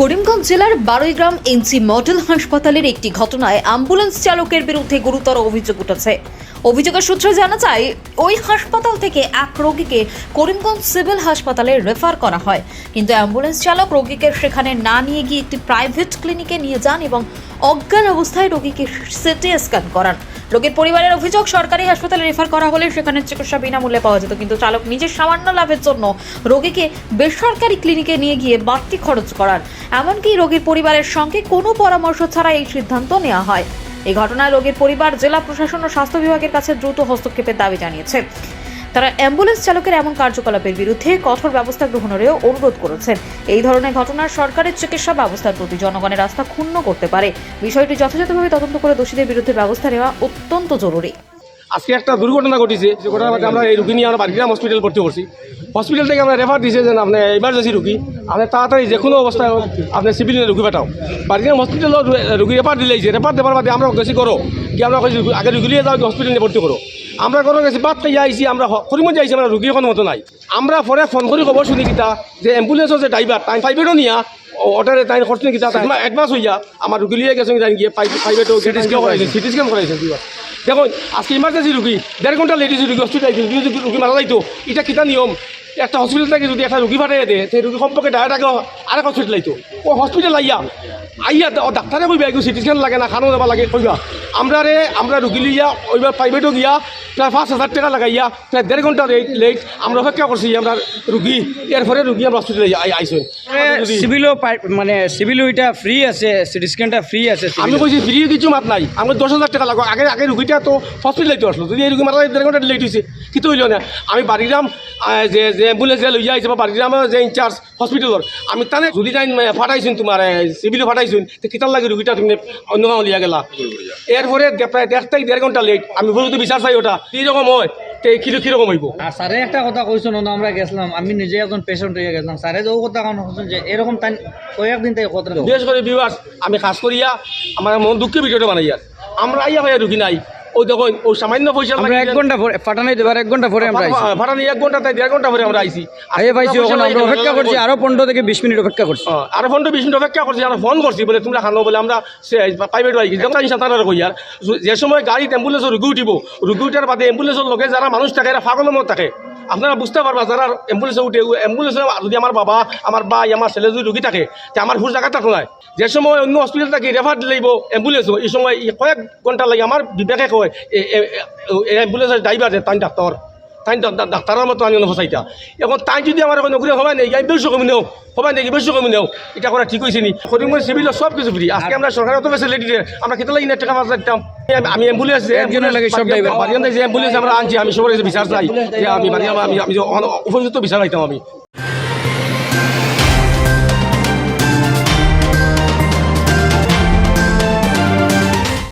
করিমগঞ্জ জেলার বারৈগ্রাম NC model হাসপাতালের একটি ঘটনায় অ্যাম্বুলেন্স চালকের বিরুদ্ধে গুরুতর অভিযোগ উঠেছে। অভিযোগের সূত্রে জানা যায়, ওই হাসপাতাল থেকে এক রোগীকে করিমগঞ্জ সিভিল হাসপাতালে রেফার করা হয়। কিন্তু অ্যাম্বুলেন্স চালক রোগীকে সেখানে না নিয়ে গিয়ে একটি প্রাইভেট ক্লিনিকে নিয়ে যান এবং অজ্ঞান অবস্থায় রোগীকে সিটি স্ক্যান করান। রোগীর পরিবারের অভিযোগ, সরকারি হাসপাতালে রেফার করা হলে সেখানে চিকিৎসা বিনামূল্যে পাওয়া যেত। কিন্তু চালক নিজের সামান্য লাভের জন্য রোগীকে বেসরকারি ক্লিনিকে নিয়ে গিয়ে বাড়তি খরচ করার এমনকি রোগীর পরিবারের সঙ্গে কোনো পরামর্শ ছাড়া এই সিদ্ধান্ত নেওয়া হয়। এই ঘটনায় রোগীর পরিবার, জেলা প্রশাসন ও স্বাস্থ্য বিভাগের কাছে দ্রুত হস্তক্ষেপের দাবি জানিয়েছে। তারা অ্যাম্বুলেন্স চালকের এমন কার্যকলাপের বিরুদ্ধে কঠোর ব্যবস্থা গ্রহণেরও অনুরোধ করেছেন। এই ধরনের ঘটনা সরকারের চিকিৎসা ব্যবস্থার প্রতি জনগণের আস্থা ক্ষুণ্ণ করতে পারে। বিষয়টি যথাযথভাবে তদন্ত করে দোষীদের বিরুদ্ধে ব্যবস্থা নেওয়া অত্যন্ত জরুরি। আজকে একটা দুর্ঘটনা ঘটেছে, যে মধ্যে আমরা এই রুগী নিয়ে আমরা বাড়িগ্রাম হসপিটাল ভর্তি করছি। হসপিটাল থেকে আমরা রেফার দিয়েছে যে আপনি ইমার্জেন্সি রুগী। আপনি তাড়াতাড়ি যে কোনো অবস্থায় আপনি সিভিল রুগী পাঠাও। বাড়িগ্রাম হসপিটালত রুগী রেফার দিলেইছে রেফার দেওয়ার বাদে আমরা গেছি করো। কি আমরা আগে রুগী নিয়ে যাও হসপিটাল ভর্তি করো। আমরা কোনো গেছি বাদ খাইয়া আইছি আমরা করিমগঞ্জ আইছি আমরা রুগী এখন মতো নাই আমরা পরে ফোন করে খবর শুনি কিতা যে অ্যাম্বুলেন্সের যে ড্রাইভার টাইম ফাইভেরও নিয়া অর্ডারে তাই খরচ কিতা অ্যাডভান্স হইয়া আমার রুগী লিয়ে গেছে তাই গিয়ে প্রাইভেটও সিটি স্ক্যান করাইছে সিটি স্ক্যান করাইছে দেখুন আজকে ইমার্জেন্সি রুগী দেড় ঘণ্টা লেডিস রুগী হসপিটাল রুগী মারা যাইতো এটা কিতা নিয়ম একটা হসপিটাল থেকে যদি একটা রুগী পাঠিয়ে দেয় সেই রুগী সম্পর্কে ডাইরেক্ট আগে আরেক হসপিটাল আইতো ও হসপিটাল আইয়া আইয়া ডাক্তারে কইবা একটু সিটি স্ক্যান লাগে না খানো দেবা লাগে কইবা আমরা রে আমরা রুগী লিয়া ওইবার প্রাইভেটও গিয়া প্রায় পাঁচ হাজার টাকা লাগাইয়া প্রায় দেড় ঘণ্টা লেট লেট আমরা অপেক্ষা করছি আমরা রুগী এরপরে রুগী আমরা হসপিটালে আইসেন সিভিলও মানে সিভিলও এটা ফ্রি আছে সিটি স্ক্যানটা ফ্রি আছে আমি কইছি ফ্রি কিছু মাত নাই। আমার দশ হাজার টাকা লাগবে আগে আগে রুগীটা তো হসপিটাল আসলো যদি এই রুগী মারা দেড় ঘণ্টা লেট হয়েছে কিন্তু হইল না। আমি বাড়িগ্রাম আহ, যে যে অ্যাম্বুলেন্স যে লইয়া বা বাড়িগ্রামের যে ইনচার্জ হসপিটালের আমি তানে যদি যাই ফাটাইছুন তোমার সিভিলে ফাটাইছুন তো কিতার লাগে রুগীটা তুমি অন্য গাঁও লিয়া গেলা? এরপরে প্রায় দেড় থেকে দেড় ঘণ্টা লেট আমি বলতে বিচার চাই ওটা কীরকম হয় তে কিলো কীরকম হইব? আর স্যারে একটা কথা কইছো না আমরা গেছিলাম আমি নিজে একজন পেশেন্ট হয়ে গেছিলাম। স্যারে যে কথা কারণ হচ্ছেন যে এরকম তাই কয়েকদিন থেকে কথা বিশেষ করে বিবাস আমি খাস করিয়া আমার মন দুঃখে ভিডিওটা বানাইয়া আমরা আইয়া ভাইয়া রুগী নাই। ওই দেখুন ও সামান্য পয়সা আমরা এক ঘণ্টা পরে ফাটানাই দেবার এক ঘণ্টা পরে আমরা আইছি। এক ঘণ্টা তাই দেড় ঘণ্টা পরে আমরা আইছি। পাইছি ওখানে আমরা অপেক্ষা করছি আরও পনেরো থেকে বিশ মিনিট অপেক্ষা করছি। আরও পনেরো বিশ মিনিট অপেক্ষা করছি আমরা ফোন করছি বলে তোমরা খানো বলে আমরা প্রাইভেট আই যেমন তারা কই আর? যে সময় গাড়িতে অ্যাম্বুলেন্সের রুগী উঠিব রুগী উঠার বাদে অ্যাম্বুলেন্সের লোকে যারা মানুষ থাকে এরা ফাগলের মতো থাকে। আপনারা বুঝতে পারবা, যারা অ্যাম্বুলেন্সে উঠে অ্যাম্বুলেন্সে যদি আমার বাবা, আমার ভাই, আমার ছেলে যদি রুগী থাকে, তে আমার ভুল জায়গা থাকো নাই যে সময় অন্য হসপিটাল থাকি রেফার দিলে অ্যাম্বুলেন্স এই সময় কয়েক ঘণ্টা লাগে, আমার বিবেকে কয় অ্যাম্বুলেন্সের ড্রাইভার যে, তাই ডাক্তার। তাই ডাক্তারের মতো আনি ফসাইতা এখন তাই যদি আমার এখন নকরি হবাই নেই আমি বেশি কমি নেও হবাই নাকি? বেশি কমি নেও এটা করা ঠিক হয়েছে নি? করিমগঞ্জ সিভিল সব কিছু ফ্রি আজকে আমরা সরকারের অত ফেসিলিটি আমরা কেতলা লাগি টাকা পাঁচ লাগতাম আমি অ্যাম্বুলেন্স অ্যাম্বুলেন্স আমরা আনছি আমি সবার বিচার চাই। যে আমি আমি আমি উপযুক্ত বিচার পাইতাম আমি।